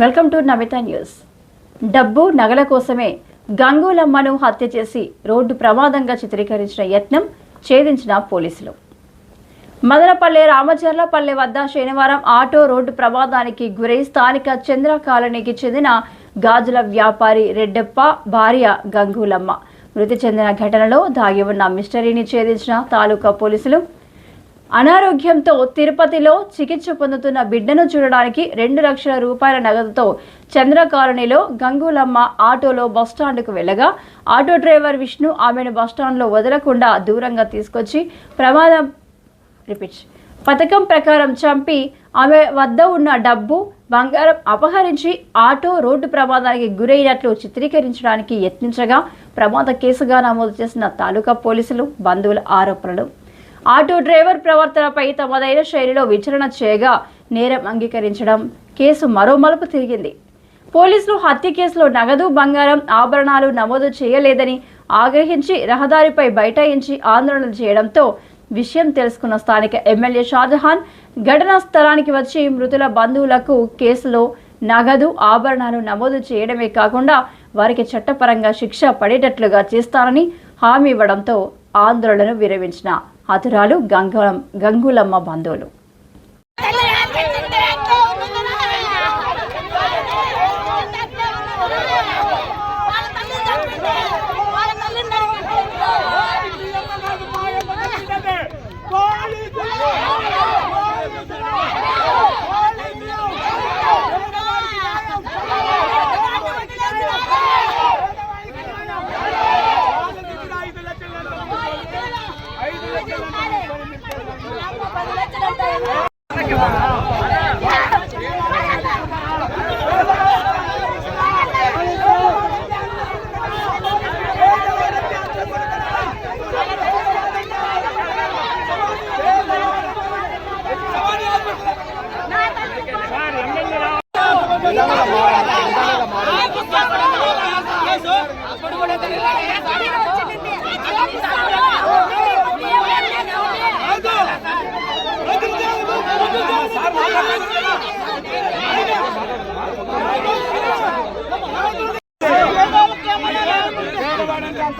Welcome to Namitha news. డబ్బు నగల కోసమే గంగూలమ్మను హత్య చేసి రోడ్డు ప్రమాదంగా చిత్రీకరించిన యత్నం ఛేదించిన పోలీసులు. మదనపల్లె రామచర్లపల్లె వద్ద శనివారం ఆటో రోడ్డు ప్రమాదానికి గురై స్థానిక చంద్ర కాలనీకి చెందిన గాజుల వ్యాపారి రెడ్డప్ప భార్య గంగూలమ్మ. మృతి చెందిన ఘటనలో దాగి ఉన్న మిస్టరీని ఛేదించిన తాలూకా పోలీసులు అనారోగ్యంతో తిరుపతిలో చికిత్స పొందుతున్న బిడ్డను చూడడానికి రెండు లక్షల రూపాయల నగదుతో చంద్ర కాలనీలో గంగూలమ్మ ఆటోలో బస్టాండ్కు వెళ్ళగా ఆటో డ్రైవర్ విష్ణు ఆమెను బస్టాండ్లో వదలకుండా దూరంగా తీసుకొచ్చి ప్రమాదం రిపీట్ పథకం ప్రకారం చంపి ఆమె వద్ద ఉన్న డబ్బు బంగారం అపహరించి ఆటో రోడ్డు ప్రమాదానికి గురైనట్లు చిత్రీకరించడానికి యత్నించగా ప్రమాద కేసుగా నమోదు చేసిన తాలూకా పోలీసులు బంధువుల ఆరోపణలు. ఆటో డ్రైవర్ ప్రవర్తనపై తమదైన శైలిలో విచారణ చేయగా నేరం అంగీకరించడం కేసు మరో మలుపు తిరిగింది. పోలీసులు హత్య కేసులో నగదు బంగారం ఆభరణాలు నమోదు చేయలేదని ఆగ్రహించి రహదారిపై బైఠాయించి ఆందోళన చేయడంతో విషయం తెలుసుకున్న స్థానిక ఎమ్మెల్యే షాజహాన్ ఘటనా స్థలానికి వచ్చి మృతుల బంధువులకు కేసులో నగదు ఆభరణాలు నమోదు చేయడమే కాకుండా వారికి చట్టపరంగా శిక్ష పడేటట్లుగా చేస్తానని హామీ ఇవ్వడంతో ఆందోళనను విరమించిన హతురాలు గంగులం గంగులమ్మ బంధువులు.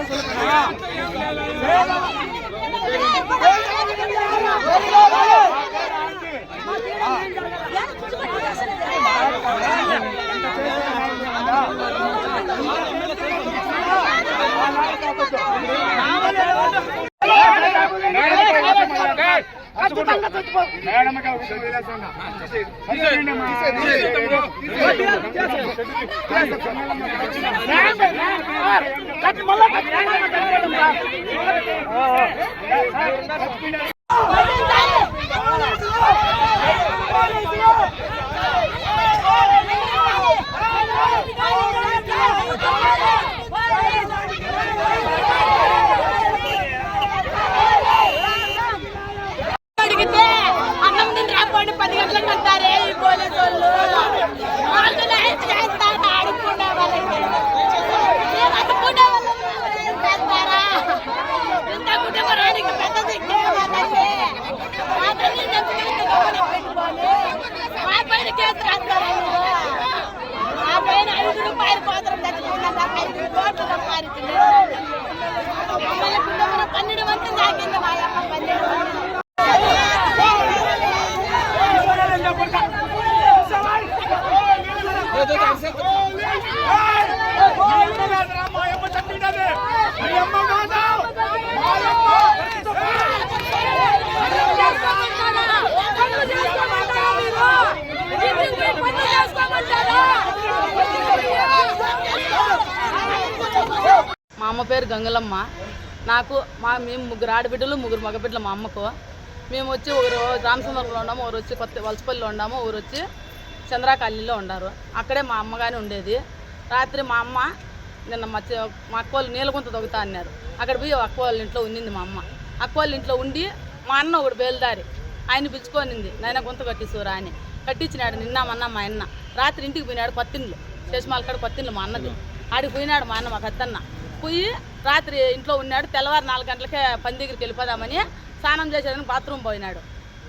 来来来来 అడిగితే ಆಯ್ತು ತೋಟದ ಮಾರಿತು ಆಮೇಲೆ ಕುಟುಂಬನ ಪನ್ನೆರಡು ಮಂದಿ ಹಾಕಿಂದ ಮಾಯಪ್ಪ ಪನ್ನೆರಡು ಮಂದಿ ಸವಾಲ್ పేరు గంగలమ్మ. నాకు మా మేము ముగ్గురు ఆడబిడ్డలు ముగ్గురు మగబిడ్డలు మా అమ్మకు. మేము వచ్చి ఒకరు రామచంద్రంలో ఉన్నాము ఒకరు వచ్చి కొత్త వలసపల్లిలో ఉన్నాము ఒకరు వచ్చి చంద్రాకాలనీలో ఉన్నారు. అక్కడే మా అమ్మగానే ఉండేది. రాత్రి మా అమ్మ నిన్న మా మా అక్క వాళ్ళు నీలగుంత దొగుతా అన్నారు. అక్కడ పోయి అక్క వాళ్ళ ఇంట్లో ఉండింది మా అమ్మ. అక్క వాళ్ళ ఇంట్లో ఉండి మా అన్న ఒకడు బయలుదారి ఆయన పిలుచుకొనింది నాయన గుంత కట్టిసూరా అని. కట్టించినాడు నిన్న మా అన్న. రాత్రి ఇంటికి పోయినాడు పత్తిండ్లు శేషమాల కాడ పత్తిండ్లు మా అన్నది. ఆడికి పోయినాడు మా అన్న మా కత్తన్న. పోయి రాత్రి ఇంట్లో ఉన్నాడు. తెల్లవారు నాలుగు గంటలకే పని దగ్గరికి వెళ్ళిపోదామని స్నానం చేసేదని బాత్రూమ్ పోయినాడు.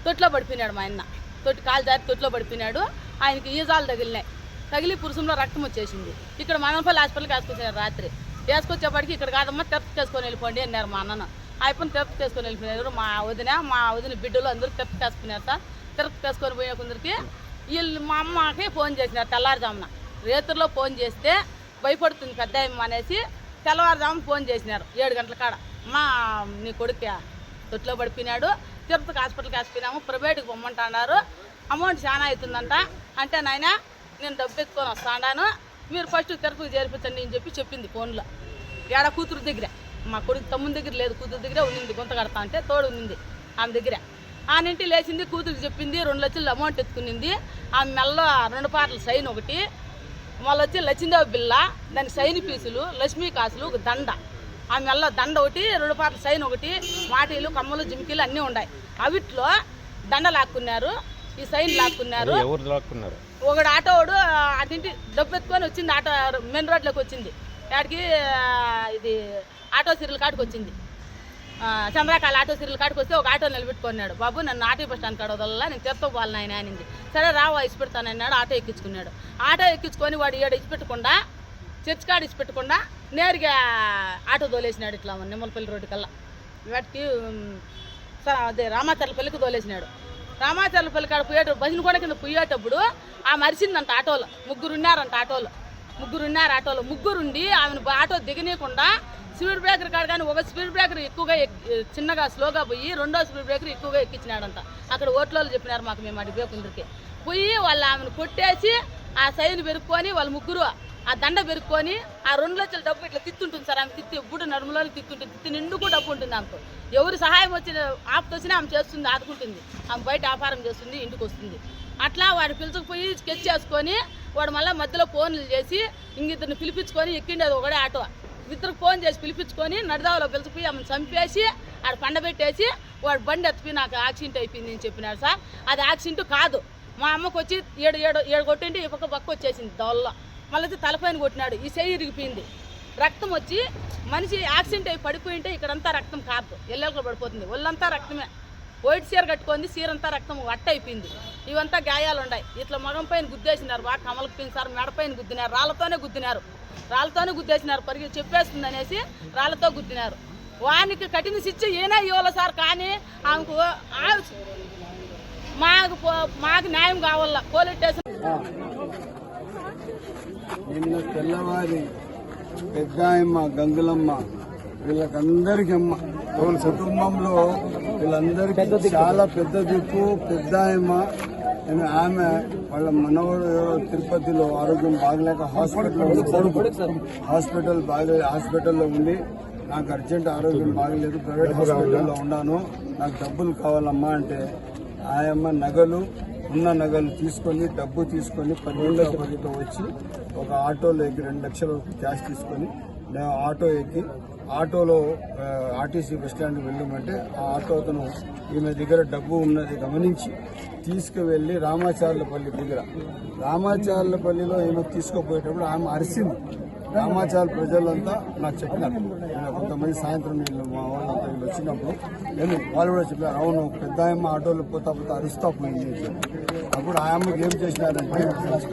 తొట్లో పడిపోయినాడు మా ఆయన. తొట్టి కాలు జారి తొట్లో పడిపోయినాడు. ఆయనకి ఈజాలు తగిలినాయి. తగిలి పురుషంలో రక్తం వచ్చేసింది. ఇక్కడ మదనపల్లి హాస్పిటల్కి వేసుకొచ్చారు రాత్రి. వేసుకొచ్చేప్పటికి ఇక్కడ కాదమ్మా తిరుపతికి వేసుకొని వెళ్ళిపోండి అన్నారు మా అన్నను. అయిపోయిన తిరుపతికి వేసుకొని వెళ్ళిపోయినారు. మా వదిన మా వదిన బిడ్డలు అందరూ తిరుపతికి వేసుకున్నారు సార్. తిరుపతికి వేసుకొని పోయే కొందరికి వీళ్ళు మా అమ్మకి ఫోన్ చేసినారు తెల్లారుజామున. రేతుల్లో ఫోన్ చేస్తే భయపడుతుంది పెద్ద అనేసి తెల్లవారుజామున ఫోన్ చేసినారు. ఏడు గంటల కాడ. మా నీ కొడుకు తొట్లో పడిపోయినాడు. తిరుపతికి హాస్పిటల్కి వేసిపోయినాము ప్రైవేట్కి పొమ్మంటున్నారు. అమౌంట్ చాలా అవుతుందంట. అంటే నాయన నేను డబ్బు ఎత్తుకొని వస్తాను మీరు ఫస్ట్ తిరుపతికి చేర్పించండి అని చెప్పి చెప్పింది ఫోన్లో. ఏడ కూతురు దగ్గర. మా కొడుకు తమ్ముని దగ్గర లేదు. కూతురు దగ్గర ఉన్నింది. గుంత కడతా అంటే తోడు ఉన్నింది. ఆమె దగ్గర. ఆనింటి లేచింది కూతురికి చెప్పింది రెండు లక్షలు అమౌంట్ ఎత్తుకునింది. ఆమె మెల్ల రెండు పాటలు సైన్ ఒకటి. మళ్ళీ వచ్చి లచ్చిందేవి బిల్ల దానికి సైన్ పీసులు లక్ష్మీ కాసులు ఒక దండ. ఆ మెల్ల దండ ఒకటి రెండు పాటల సైన్ ఒకటి మాటీలు కమ్మలు జిమ్కీలు అన్నీ ఉన్నాయి అవిట్లో దండ లాక్కున్నారు ఈ సైన్ లాక్కున్నారు. ఒకడు ఆటోడు అటింటి డబ్బు ఎత్తుకొని వచ్చింది ఆటో మెయిన్ రోడ్లోకి వచ్చింది. ఆడికి ఇది ఆటో సిరియల్ కాడికి వచ్చింది. చంద్రకాల ఆటో సిరియల్ కాడికి వస్తే ఒక ఆటో నిలబెట్టుకున్నాడు. బాబు నన్ను ఆటో బస్ స్టాండ్ కాడ వదల నేను తిరుపతి పోవాలి నాయన అనింది. సరే రావా ఇచ్చిపెడతానన్నాడు ఆటో ఎక్కించుకున్నాడు. ఆటో ఎక్కించుకొని వాడు ఏడు ఇచ్చిపెట్టకుండా చర్చ్ కాడ ఇచ్చిపెట్టకుండా నేరుగా ఆటో తోలేసినాడు ఇట్లా నిమ్మలపల్లి రోడ్డు కల్లా. వాటికి అదే రామాచర్లపల్లికి తోలేసినాడు. రామాచర్లపల్లి కాడ పోయేటప్పుడు భజన కూడా కింద పోయేటప్పుడు ఆ మరిచిందంట ఆటోలో. ముగ్గురు ఉన్నారంట ఆటోలో. ముగ్గురు ఉన్నారు ఆటోలో. ముగ్గురుండి ఆమెను ఆటో దిగనీయకుండా స్పీడ్ బ్రేకర్ కాదు కానీ ఒక స్పీడ్ బ్రేకర్ ఎక్కువగా చిన్నగా స్లోగా పోయి రెండో స్పీడ్ బ్రేకర్ ఎక్కువగా ఎక్కించినాడంట. అక్కడ ఓట్లలో చెప్పినారు మాకు మేము అడిగే కుందరికి పోయి వాళ్ళు ఆమెను కొట్టేసి ఆ సైన్ పెరుక్కొని వాళ్ళ ముగ్గురు ఆ దండ పెరుక్కొని ఆ రెండు లక్షల డబ్బు ఇట్లా తిత్తుంటుంది సార్. ఆమె తిత్తి ఎప్పుడు నడుములో తిత్తుంటుంది తిత్తి నిండుకు డబ్బు ఉంటుంది ఆమెకు. ఎవరు సహాయం వచ్చిన ఆపత వచ్చినా ఆమె చేస్తుంది ఆదుకుంటుంది. ఆమె బయట వ్యాపారం చేస్తుంది ఇంటికి వస్తుంది. అట్లా వాడు పిలుచుకుపోయి స్కెచ్ చేసుకొని వాడు మళ్ళీ మధ్యలో ఫోన్లు చేసి ఇంకిద్దరిని పిలిపించుకొని ఎక్కిండేది ఒకడే ఆటో. ఇద్దరికి ఫోన్ చేసి పిలిపించుకొని నడిదావలో పిలిచిపోయి ఆమెను చంపేసి ఆడ పండబెట్టేసి వాడు బండి ఎత్తిపోయి నాకు యాక్సిడెంట్ అయిపోయింది అని చెప్పినాడు సార్. అది యాక్సిడెంట్ కాదు. మా అమ్మకు వచ్చి ఏడు ఏడు ఏడు కొట్టింటే ఈ పక్క పక్క వచ్చేసింది దవల్లో మళ్ళీ తలపైన కొట్టినాడు. ఈ చెయ్యి ఇరిగిపోయింది. రక్తం వచ్చి మనిషి యాక్సిడెంట్ అయి పడిపోయింటే ఇక్కడంతా రక్తం కాదు. ఎల్లెలకు పడిపోతుంది. ఒళ్ళంతా రక్తమే. వైట్ చీర కట్టుకుంది చీర అంతా రక్తం వట్ట అయిపోయింది. ఇవంతా గాయాలు ఉన్నాయి. ఇట్లా మగం పైన గుద్దేసినారు బాగా కమలకు పిలిచారు మెడపైన గుద్దినారు రాళ్ళతోనే గుద్దినారు. రాళ్ళతోనే గుద్దేసినారు పరిగి చెప్పేస్తుంది అనేసి రాళ్ళతో గుద్దినారు. వానికి కఠిన శిక్ష ఏనా ఇవ్వాలి సార్ కానీ ఆమెకు ఆ- మాకు మాకు న్యాయం కావాల పోలీస్ స్టేషన్ నిన్న తెల్లవారి పెద్దాయమ్మ గంగులమ్మ వీళ్ళకందరికీ అమ్మ. వాళ్ళ కుటుంబంలో వీళ్ళందరికీ చాలా పెద్ద దిక్కు పెద్దాయమ్మ ఆమె ఆమె వాళ్ళ మనవడు తిరుపతిలో ఆరోగ్యం బాగలేక ఉంది కొడుకు హాస్పిటల్ బాగా హాస్పిటల్లో ఉండి నాకు అర్జెంట్ ఆరోగ్యం బాగలేదు ప్రైవేట్ హాస్పిటల్లో ఉన్నాను. నాకు డబ్బులు కావాలమ్మా అంటే ఆయమ్మ నగలు ఉన్న నగలు తీసుకొని డబ్బు తీసుకొని పన్నెండో పదిలో వచ్చి ఒక ఆటోలో ఎక్కి రెండు లక్షల క్యాష్ తీసుకొని ఆటో ఎక్కి ఆటోలో ఆర్టీసీ బస్ స్టాండ్కి వెళ్ళమంటే ఆ ఆటో అతను ఈమె దగ్గర డబ్బు ఉన్నది గమనించి తీసుకువెళ్ళి రామాచార్లపల్లి దగ్గర. రామాచార్లపల్లిలో ఈమె తీసుకుపోయేటప్పుడు ఆమె అరిసింది. రామాచార ప్రజలంతా నాకు చెప్పినారు. నేను కొంతమంది సాయంత్రం వీళ్ళు మా వాళ్ళంతా వీళ్ళు వచ్చినప్పుడు నేను వాళ్ళు కూడా చెప్పారు అవును పెద్ద ఆయమ్మ ఆటోలో పోతా పోతా అరుస్తా పోయింది. అప్పుడు ఆ అమ్మకి ఏం చేసినారంటే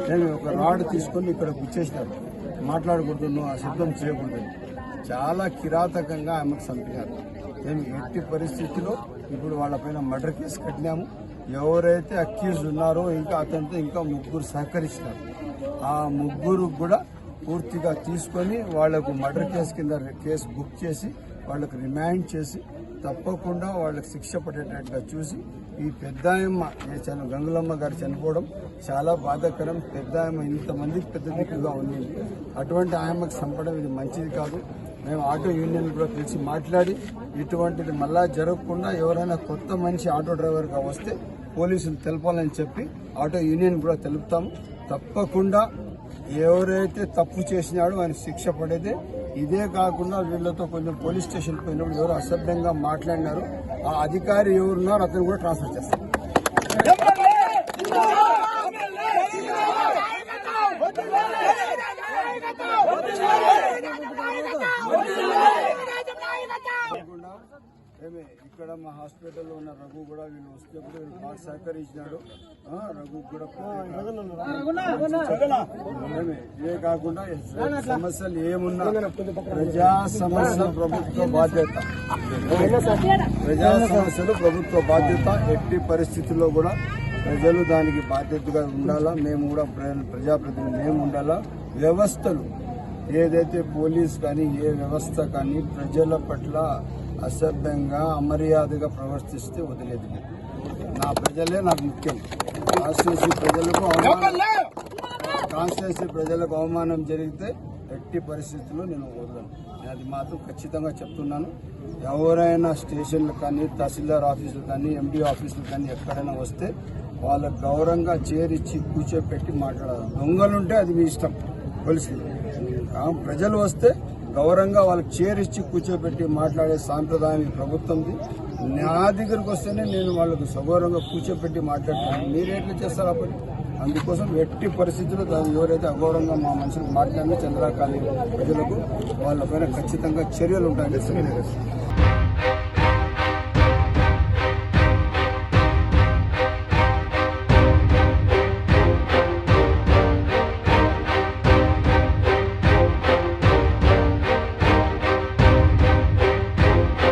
నేను ఒక రాడ్ తీసుకొని ఇక్కడ గుచ్చేసినారు మాట్లాడకూడదు నువ్వు ఆ శబ్దం చేయకూడదు. చాలా కిరాతకంగా ఆమెకు చంపినారు మేము ఎట్టి పరిస్థితిలో ఇప్పుడు వాళ్ళపైన మర్డర్ కేసు కట్టినాము. ఎవరైతే అక్యూజ్ ఉన్నారో ఇంకా అతనితో ఇంకా ముగ్గురు సహకరిస్తారు. ఆ ముగ్గురు కూడా పూర్తిగా తీసుకొని వాళ్ళకు మర్డర్ కేసు కింద కేసు బుక్ చేసి వాళ్ళకు రిమాండ్ చేసి తప్పకుండా వాళ్ళకి శిక్ష పడేటట్టుగా చూసి ఈ పెద్దాయమ్మ ఏ చని గంగులమ్మ గారు చనిపోవడం చాలా బాధాకరం. పెద్దాయమ్మ ఇంతమందికి పెద్ద దిక్కుగా ఉంది. అటువంటి ఆయమ్మకు చంపడం ఇది మంచిది కాదు. మేము ఆటో యూనియన్ కూడా పిలిచి మాట్లాడి ఇటువంటిది మళ్ళా జరగకుండా ఎవరైనా కొత్త మనిషి ఆటో డ్రైవర్గా వస్తే పోలీసులు తెలపాలని చెప్పి ఆటో యూనియన్ కూడా తెలుపుతాము. తప్పకుండా ఎవరైతే తప్పు చేసినాడో ఆయన శిక్ష పడేదే. ఇదే కాకుండా వీళ్ళతో కొంచెం పోలీస్ స్టేషన్ పోయినప్పుడు ఎవరు అసభ్యంగా మాట్లాడినారు ఆ అధికారి ఎవరున్నారో అతను కూడా ట్రాన్స్ఫర్ చేస్తారు కాకుండా నిజమే ఇక్కడ మా హాస్పిటల్లో ఉన్న రఘు కూడా వీళ్ళు వస్తే కూడా వీళ్ళు బాగా సహకరించినాడు. రఘు కూడా ఇవే కాకుండా సమస్యలు ఏమున్నా ప్రజా సమస్య ప్రభుత్వ బాధ్యత. ప్రజా సమస్యలు ప్రభుత్వ బాధ్యత. ఎట్టి పరిస్థితుల్లో కూడా ప్రజలు దానికి బాధ్యతగా ఉండాలా? మేము కూడా ప్ర- ప్రజాప్రతినిధులు మేము ఉండాలా? వ్యవస్థలు. ఏదైతే పోలీస్ కానీ ఏ వ్యవస్థ కానీ ప్రజల పట్ల అసభ్యంగా అమర్యాదగా ప్రవర్తిస్తే వదిలేదు నా ప్రజలే నాకు ముఖ్యం. కాన్స్టిట్యూన్సీ ప్రజలకు అవమానం కాన్స్టిట్యూన్సీ ప్రజలకు అవమానం జరిగితే ఎట్టి పరిస్థితుల్లో నేను వదలను. నేను అది మాత్రం ఖచ్చితంగా చెప్తున్నాను. ఎవరైనా స్టేషన్లు కానీ తహసీల్దార్ ఆఫీసులు కానీ ఎండి ఆఫీసులు కానీ ఎక్కడైనా వస్తే వాళ్ళకు గౌరవంగా చేరిచ్చి కూర్చోపెట్టి మాట్లాడాలి. దొంగలుంటే అది మీ ఇష్టం. పోలీసులు. ప్రజలు వస్తే గౌరవంగా వాళ్ళకి చేరిచ్చి కూర్చోబెట్టి మాట్లాడే సాంప్రదాయం ఈ ప్రభుత్వంది. నా దగ్గరకు వస్తేనే నేను వాళ్ళకు సగౌరవంగా కూర్చోబెట్టి మాట్లాడతాను. మీరు ఎట్లా చేస్తారు అప్పుడు? అందుకోసం ఎట్టి పరిస్థితుల్లో దాన్ని ఎవరైతే అగౌరవంగా మా మనుషులు మాట్లాడినా చంద్రకాళి ప్రజలకు వాళ్ళపైన ఖచ్చితంగా చర్యలు ఉంటాయని